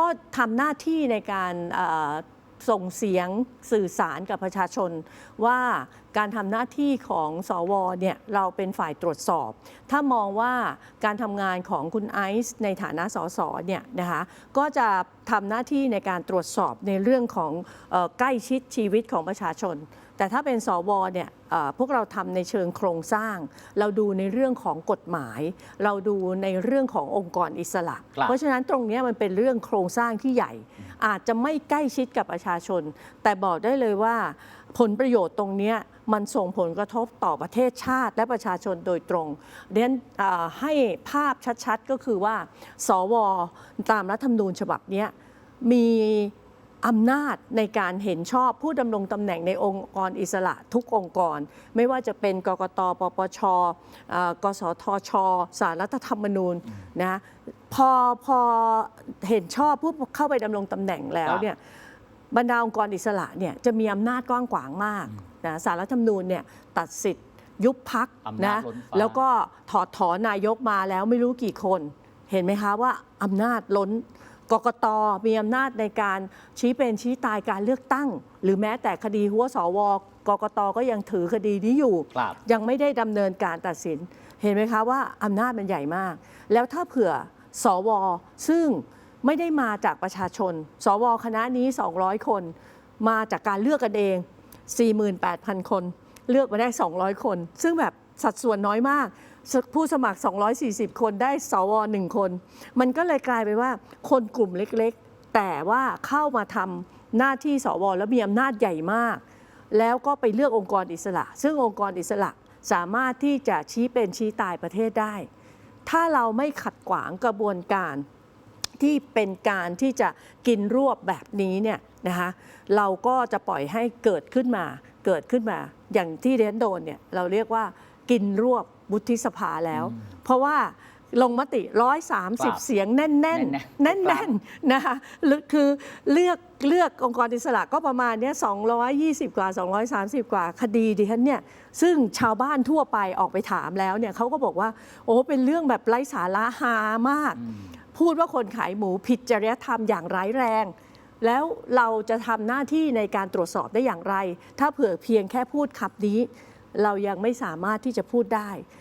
ก็ทำหน้าที่ในการส่งเสียงสื่อสารกับประชาชน ว่าการทำหน้าที่ของสวเนี่ยเราเป็นฝ่ายตรวจสอบ ถ้ามองว่าการทำงานของคุณไอซ์ในฐานะสสเนี่ยนะคะก็จะทำหน้าที่ในการตรวจสอบในเรื่องของออใกล้ชิดชีวิตของประชาชน แต่ถ้าเป็นสวเนี่ย พวกเราทำในเชิงโครงสร้าง เราดูในเรื่องของกฎหมาย เราดูในเรื่องขององค์กรอิสระครับเพราะฉะนั้นตรงเนี้ยมันเป็นเรื่องโครงสร้างที่ใหญ่ อาจจะไม่ใกล้ชิดกับประชาชน แต่บอกได้เลยว่าผลประโยชน์ตรงเนี้ยมันส่งผลกระทบต่อประเทศชาติและประชาชนโดยตรงเรียนเอ่อให้ภาพชัดๆ ก็คือว่า สวตามรัฐธรรมนูญฉบับเนี้ยมี อำนาจในการเห็นชอบผู้ดำรงตำแหน่งในองค์กรอิสระทุกองค์กร ไม่ว่าจะเป็นกกตปปชเอ่อกสทช สารรัฐธรรมนูญนะพอพอเห็นชอบผู้เข้าไปดำรงตำแหน่งแล้วเนี่ยบรรดาองค์กรอิสระเนี่ยจะมีอำนาจกว้างขวางมากนะสารรัฐธรรมนูญเนี่ยตัดสิทธิ์ยุบพักอำนานะจล้นฟ้าแล้วก็ถอดถอนนายกมาแล้วไม่รู้กี่คน เห็นไหมคะว่าอำนาจล้น กกตมีอำนาจในการชี้เป็นชี้ตายการเลือกตั้ง หรือแม้แต่คดีหัวสวกกตก็ยังถือคดีนี้อยู่ครับยังไม่ได้ดำเนินการตัดสิน เห็นไหมคะว่าอำนาจมันใหญ่มาก แล้วถ้าเผื่อสวซึ่งไม่ได้มาจากประชาชน สวคณะนี้ 200 คน มาจากการเลือกกันเอง 48,000 คน เลือกมาได้ 200 คน ซึ่งแบบสัดส่วนน้อยมาก ผู้สมัคร 240 คนได้สวหนึ่งคน มันก็เลยกลายไปนว่าคนกลุ่มเล็กๆ แต่ว่าเข้ามาทำหน้าที่สวแล้วมีอำนาจใหญ่มาก แล้วก็ไปเลือกองค์กรอิสระ ซึ่งองค์กรอิสระสามารถที่จะชี้เป็นชี้ตายประเทศได้ ถ้าเราไม่ขัดขวางกระบวนการที่เป็นการที่จะกินรวบแบบนี้เนี่ยนะคะเราก็จะปล่อยให้เกิดขึ้นมาเกิดขึ้นมา อย่างที่เรนโดนเนี่ยเราเรียกว่า กินรวบวุฒิสภาแล้ว เพราะว่าลงมติครับ130 เสียงแน่นๆ แน่แน่นๆครับนๆนะคะหรือคือเลือกเลือกองค์กรอิสระก็ประมาณเนี้ย220 กว่า 230 กว่าคดีดิฉันเนี่ยซึ่งชาวบ้านทั่วไปออกไปถามแล้วเนี่ยเขาก็บอกว่า โอ้เป็นเรื่องแบบไร้สาระหามาก พูดว่าคนขายหมูผิดจริยธรรมอย่างร้ายแรง แล้วเราจะทำหน้าที่ในการตรวจสอบได้อย่างไร ถ้าเผื่อเพียงแค่พูดคำนี้ เรายังไม่สามารถที่จะพูดได้